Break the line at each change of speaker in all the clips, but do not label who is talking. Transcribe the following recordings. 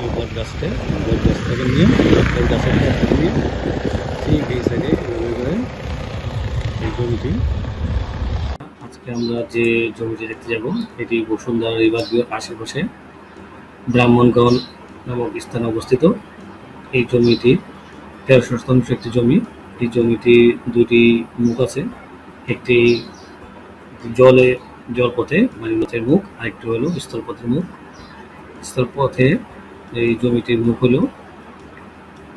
ওই বট গাছটা বট গাছ থেকে নিয়ে গাছের নিয়ে, ঠিক এই সাইডে এই জমিটি। আজকে আমরা যে জমিটি দেখতে যাব, এটি বসুন্ধরা রিভার ভিউর আশেপাশে ব্রাহ্মণগঞ্জ নামক স্থানে অবস্থিত। এই জমিটি তেরোশো শতাংশ একটি জমি। এই জমিটি দুটি মুখ আছে, একটি জলে, জলপথে মানে মুখ, আরেকটি হলো স্থলপথের মুখ। স্থলপথে এই জমিটির মুখ হলো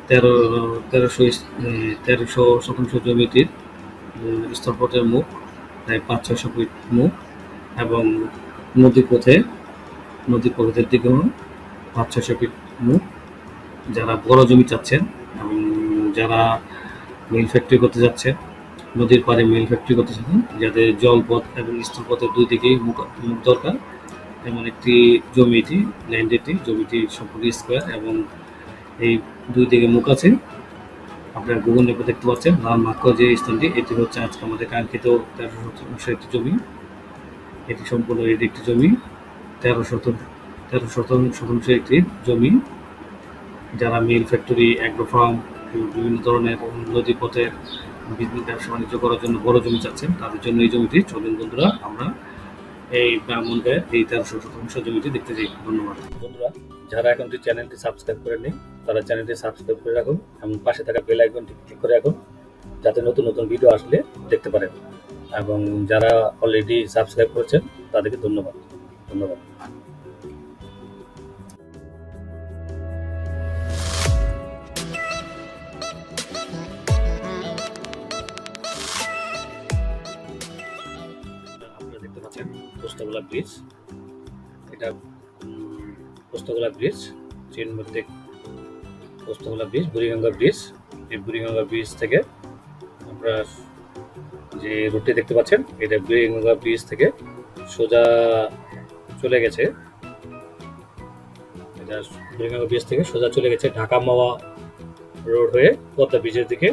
তেরো, তেরোশো তেরোশো শতাংশ জমিটির স্থলপথের মুখ, প্রায় পাঁচ, ছয়শো ফিট মুখ এবং নদী পথে নদী পথের দিকেও পাঁচ, ছয়শো ফিট মুখ। যারা বড় জমি চাচ্ছেন এবং যারা মিল ফ্যাক্টরি করতে যাচ্ছেন, নদীর পাড়ে মিল ফ্যাক্টরি করতে চাচ্ছেন যাদের জলপথ এবং স্থলপথের দুই দিকেই মুখ মুখ দরকার এমন একটি জমি এটি ল্যান্ড এটি, জমিটি সম্পূর্ণ স্কোয়ার এবং এই দুই দিকে মুখ আছে। আপনারা গুগল ম্যাপে দেখতে পাচ্ছেন, লাল মাক্ষ যে স্থানটি, এটি হচ্ছে আজকে আমাদের কাঙ্ক্ষিত তেরো শতাংশ একটি জমি। এটি সম্পূর্ণ এটি একটি জমি তেরো শতাংশ তেরো শতাংশ একটি জমি। যারা মিল ফ্যাক্টরি অ্যাগ্রো ফার্ম বিভিন্ন ধরনের নদী পথে বিজনেস ব্যবসা, বাণিজ্য করার জন্য বড় জমি চাচ্ছেন, তাদের জন্য এই জমিটি। চলুন বন্ধুরা, আমরা এই ব্রাহ্মণকে এই তেরোশো শতাংশ জমিটি দেখতে চাই। ধন্যবাদ। বন্ধুরা, যারা এখন চ্যানেলটি সাবস্ক্রাইব করেননি, তারা চ্যানেলটি সাবস্ক্রাইব করে রাখুন এবং পাশে থাকা বেল আইকনটি ক্লিক করে রাখুন, যাতে নতুন নতুন ভিডিও আসলে দেখতে পারেন। এবং যারা অলরেডি সাবস্ক্রাইব করেছেন, তাদেরকে ধন্যবাদ। ধন্যবাদ। পাচ্ছেন পোস্তগোলা ব্রিজ এটা পোস্তগোলা ব্রিজ চীন মধ্যে পোস্তগোলা ব্রিজ বুড়িগঙ্গা ব্রিজ এই বুড়িগঙ্গা ব্রিজ থেকে আপনারা যে রুটটি দেখতে পাচ্ছেন, এটা বুড়িগঙ্গা ব্রিজ থেকে সোজা চলে গেছে। এটা বুড়িগঙ্গা ব্রিজ থেকে সোজা চলে গেছে ঢাকা মাওয়া রোড হয়ে পদ্মা ব্রিজের দিকে।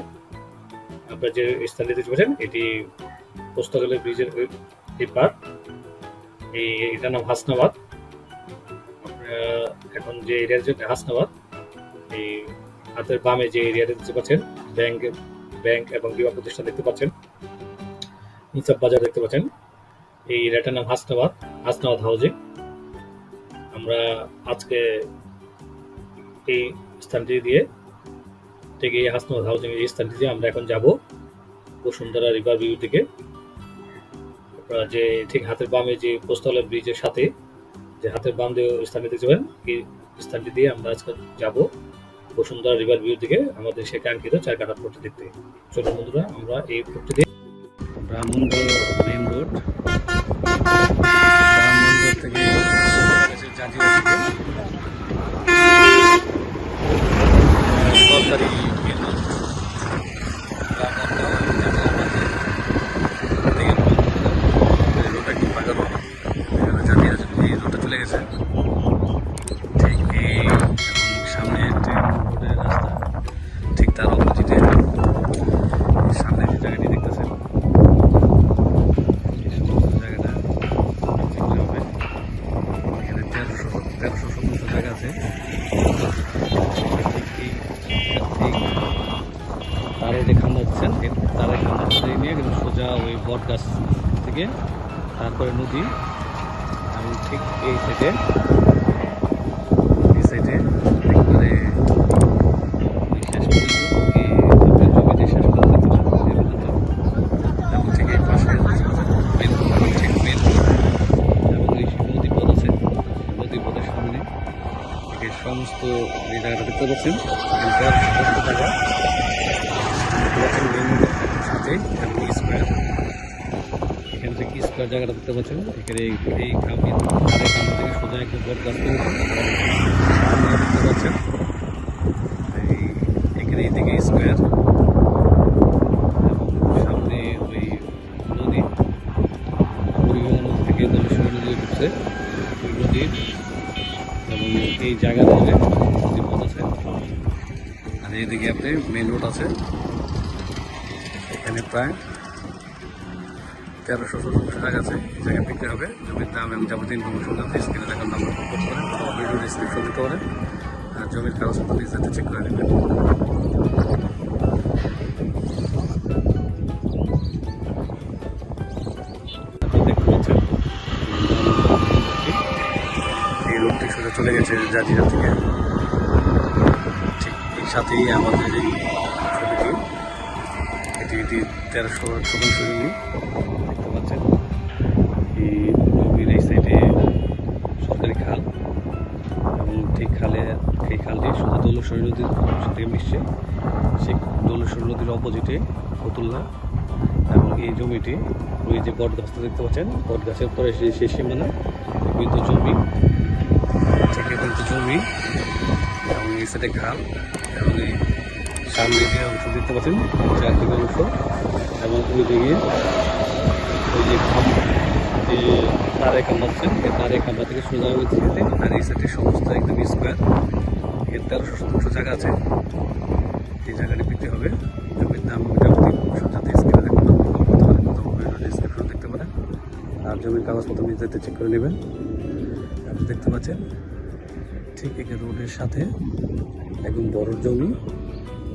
আপনারা যে স্থানটি দেখতে পাচ্ছেন, এটি পোস্তগোলা ব্রিজের পার্ক এই এটার নাম হাসনাবাদ। এখন যে এরিয়ার যে হাসনাবাদ, এই হাতের বামে যে এরিয়াটা দেখতে পাচ্ছেন, ব্যাংক ব্যাংক এবং বিমা প্রতিষ্ঠান দেখতে পাচ্ছেন ইনসাফ বাজার দেখতে পাচ্ছেন, এই এরিয়াটার নাম হাসনাবাদ হাসনাবাদ হাউজিং। আমরা আজকে এই স্থানটি দিয়ে থেকে এই হাসনাবাদ হাউজিং এই স্থানটি দিয়ে আমরা এখন যাব বসুন্ধরা রিভার ভিউ থেকে। যে ঠিক হাতের বামে যে পোস্তলা ব্রিজের সাথে যে হাতের বাম দিয়ে স্থানে দেখতে পাবেন এই স্থানটি দিয়ে আমরা আজকে যাব বসুন্ধরা রিভার ভিউ দিকে আমাদের সে কাঙ্ক্ষিত চার কাটা পড়তে দেখতে। চলুন বন্ধুরা আমরা এই পড়তে দিয়ে ব্রাহ্মণগড় মেন রোড ব্রাহ্মণগড় থেকে তারের যে খাম্বা দিচ্ছেন এই খাম্বা নিয়ে কিন্তু সোজা ওই বট থেকে তারপরে নদী এবং ঠিক এই সাইডে সমস্ত এই জায়গাটা দেখতে পাচ্ছেন। সমস্ত স্কোয়ার এখান থেকে স্কোয়ার জায়গাটা দেখতে পাচ্ছেন, এখানে এই এই খাম্পি থেকে সোজা দেখতে পাচ্ছেন, এই এখানে এইদিকে স্কোয়ার এবং সামনে ওই নদীর এই জায়গা ধরে পথ আছে আর এইদিকে আপনি মেন রোড আছে। এখানে প্রায় তেরোশো শতাংশ টাকা আছে। এই জায়গায় বিক্রি হবে। জমির দাম এবং যাবতীয় ইনফরমেশন জানতে স্ক্রিনে দেখার নাম্বার ফোন করতে পারেন ভিডিও ডিসক্রিপশন দিতে পারেন। আর জমির কাগজপত্র নিজ হাতে চেক করে নেবেন। চলে গেছে জাজিরা থেকে। ঠিক এর সাথেই আমাদের এই ছবিটি। এটি এটি তেরোশো শতাংশ জমি দেখতে পাচ্ছেন? এই জমির এই সাইডে সরকারি খাল। এবং ঠিক খালে এই খালটি সোজা দৌলেশ্বরী নদীর সাথে মিশছে। সেই দৌলেশ্বরী নদীর অপোজিটে ফতুল্লা। এবং এই জমিটি, ওই যে বট গাছটা দেখতে পাচ্ছেন? বট গাছের পরে সেই সেই সীমানা কিন্তু জমি। ঠিক কিন্তু জমি। এবং এই সাইডে খাল। এবং এই সামনে যে অংশ দেখতে পাচ্ছেন, চারদিকে অংশ। এবং ওই দিকে ওই যে যে তারে আছেন এই তারে খাম্বা থেকে সোজা দিকে আর এই সাইডে সমস্ত একদম স্কোয়ার এর তেরোশো শতাংশ জায়গা আছে। এই জায়গাটি পেতে হবে। জমির দাম যাতে স্ক্রিনে দেখুন করতে পারেন ডিসক্রিপশন দেখতে পারেন। আর জমির কাগজপত্র নিজেতে চেক করে নেবেন। আপনি দেখতে পাচ্ছেন ঠিক রোডের সাথে একদম বড় জমি,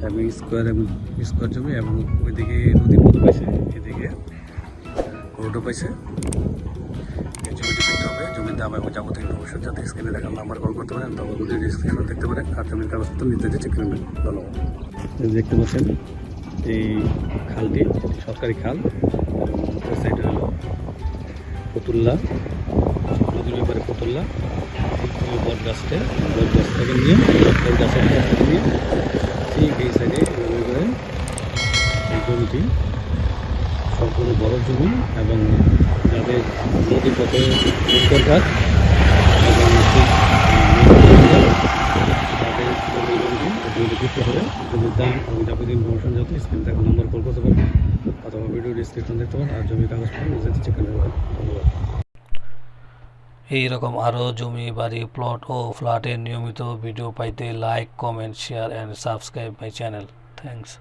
এবং স্কোয়ার এবং স্কোয়ার জমি, এবং ওইদিকে নদী পথ পাইছে, এদিকে রোডও পাইছে। দেখতে যাতে দেখার নাম্বার কল করতে পারেন ডিসক্রিপশন দেখতে পারেন। আর জমির দেখতে পাচ্ছেন, এই খালটি সরকারি খাল। সাইডে হলো ফতুল্লা নদীর ব্যাপারে ফতুল্লা ওই বট গাছটা, বট গাছ থেকে নিয়ে, বট গাছের নিয়ে ঠিক এই সাইডে এভাবে করে এই জমিটি সম্পূর্ণ বড় জমি এবং যাদের নদী পথে উত্তর ঘাট এবং তাদের জমি জমিটি করতে হবে জমির দাম এবং যাবতীয় ইনফরমেশন যাতে স্ক্রিন থেকে নাম্বার কল করতে পারেন অথবা ভিডিও ডিসক্রিপশন দেখতে পারেন, আর জমির কাগজপত্র নিজেদের চেক করে ধন্যবাদ।
এই রকম আরও জমি, বাড়ি প্লট ও ফ্ল্যাটের নিয়মিত ভিডিও পাইতে like comment share and subscribe my channel thanks